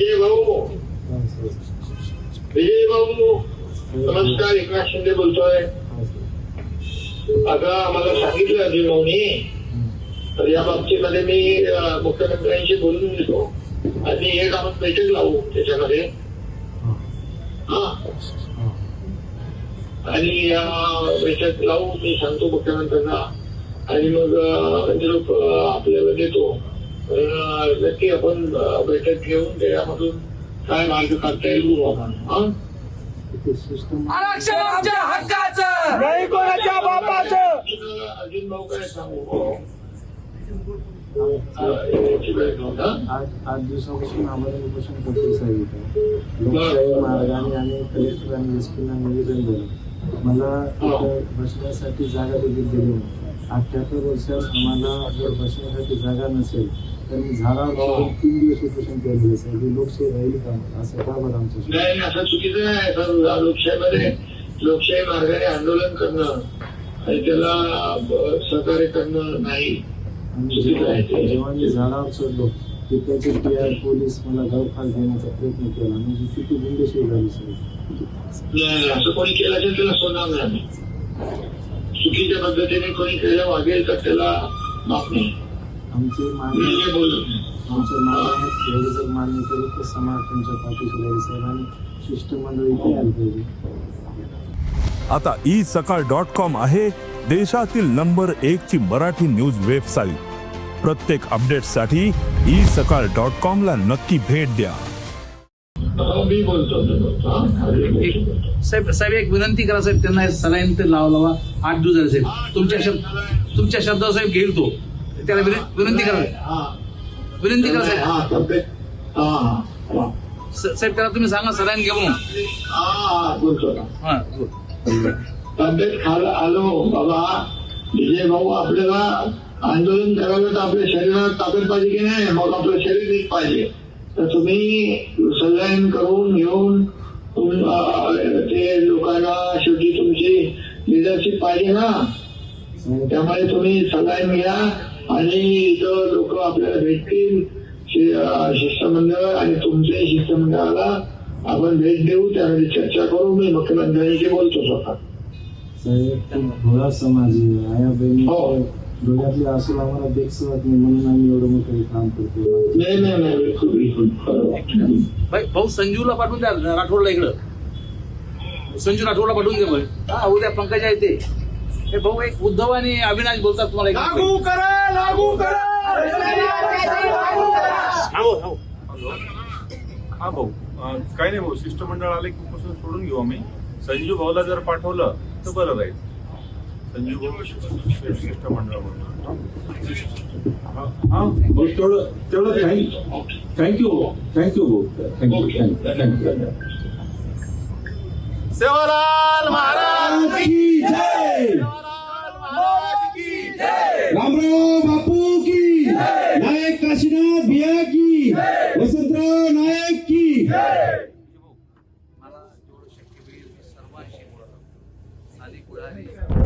विजय भाऊ विजय भाऊ नमस्कार एकनाथ शिंदे बोलतोय. आता आम्हाला सांगितलं अजून भाऊनी तर या बाबतीमध्ये मी मुख्यमंत्र्यांशी बोलून घेतो. आणि एक आपण बैठक लावू त्याच्यामध्ये. हा. आणि या बैठक लावू मी सांगतो मुख्यमंत्र्यांना. आणि मग निरोप आपल्याला देतो. नक्की आपण बैठक घेऊन त्याच्यामधून काय मार्ग काढता येईल आपण हा? आरक्षण आमच्या हक्काचं! नाही कोणाच्या बापाचं! अजून अजून भाऊ काय सांगू? हो. आठ दिवसापासून आम्हाला उपोषण लोकशाही मार्गाने आणि कलेक्टर आणि एस पीना निवेदन दिलं. मला बसण्यासाठी जागा देखील दिली नाही. अठ्ठ्याहत्तर वर्षात आम्हाला जर बसण्यासाठी जागा नसेल तर मी झाडावर चढून तीन दिवस उपोषण केलेलं साहेब ही लोकशाही राहील का? असं का बरं आमचं नाही नाही, असं चुकीचं आहे लोकशाहीमध्ये लोकशाही मार्गाने आंदोलन करणं आणि त्याला अं, सहकार्य करणं नाही. आणि जेव्हा जेव्हा मी झाडावर चढलो तिकडचे पी आय पोलीस मला गळफास देण्याचा प्रयत्न केला. म्हणजे किती गुंडेशाही झाली नाही, असं कोणी केलं असेल त्याला सोडणार नाही आम्ही. चुकीच्या पद्धतीने कोणी केलं वागेल तर त्याला माफ नाही. आमचे मी मागणी जे बोललो नाही. आमच्या मागण्या एवढे जर मान्य केले तर समाजाच्या पाठीशी राहील साहेबांनी शिष्टमंडळी इथे आली पाहिजे. आता ई सकाळ डॉट कॉम आहे देशातील नंबर एक ची मराठी न्यूज वेबसाईट प्रत्येक अपडेटसाठी ई सकाळ डॉट कॉम ला नक्की भेट द्या. मी बोलतो. साहेब साहेब एक विनंती करा साहेब त्यांना सलाईन ते लावा लावा. आठ दिवस झाले साहेब. तुमच्या शब्द तुमच्या शब्दावर साहेब घेईल तो त्याला विन- विनंती करा. विनंती करा साहेब. साहेब त्याला तुम्ही सांगा सलाईन घे म्हणून हा. तब्येत आलो बाबा. विजय भाऊ आपल्याला आंदोलन करायला तर आपल्या शरीरात ताकद पाहिजे की नाही? मग आपलं शरीर नीट पाहिजे. तर तुम्ही सलाईन करून घेऊन ते लोकांना शेवटी तुमची लिडरशिप पाहिजे ना? त्यामुळे तुम्ही सलाईन घ्या आणि इथं लोक आपल्याला भेटतील शिष्टमंडळ आणि तुमचे शिष्टमंडळाला आपण भेट देऊ. त्यामध्ये चर्चा करू. मी मुख्यमंत्र्यांशी बोलतो स्वतः. हो. डोळ्यातले असून आम्हाला देखस वाट नाही म्हणून आम्ही एवढं मोठं हे काम करतो नाही नाही नाही बिलकुल बिलकुल. भाई भाऊ संजूला पाठवून द्या राठोडला इकडं. संजू राठोडला पाठवून द्या भाई. हा उद्या पंकजा येते हे भाऊ एक उद्धव आणि अविनाश बोलतात तुम्हाला लागू करा लागू करा. हा भाऊ काही नाही भाऊ. शिष्टमंडळ आले की सोडून घेऊ आम्ही. संजू भाऊला जर पाठवलं तर बरं राहील संजू भाऊ हा तेवढं तेवढं thank thank you thank you भाऊ thank you thank you Sevalal Maharaj की जय। रामराव बापू की नायक काशीनाथ भिया की वसंतराव नायक की मला जेवढं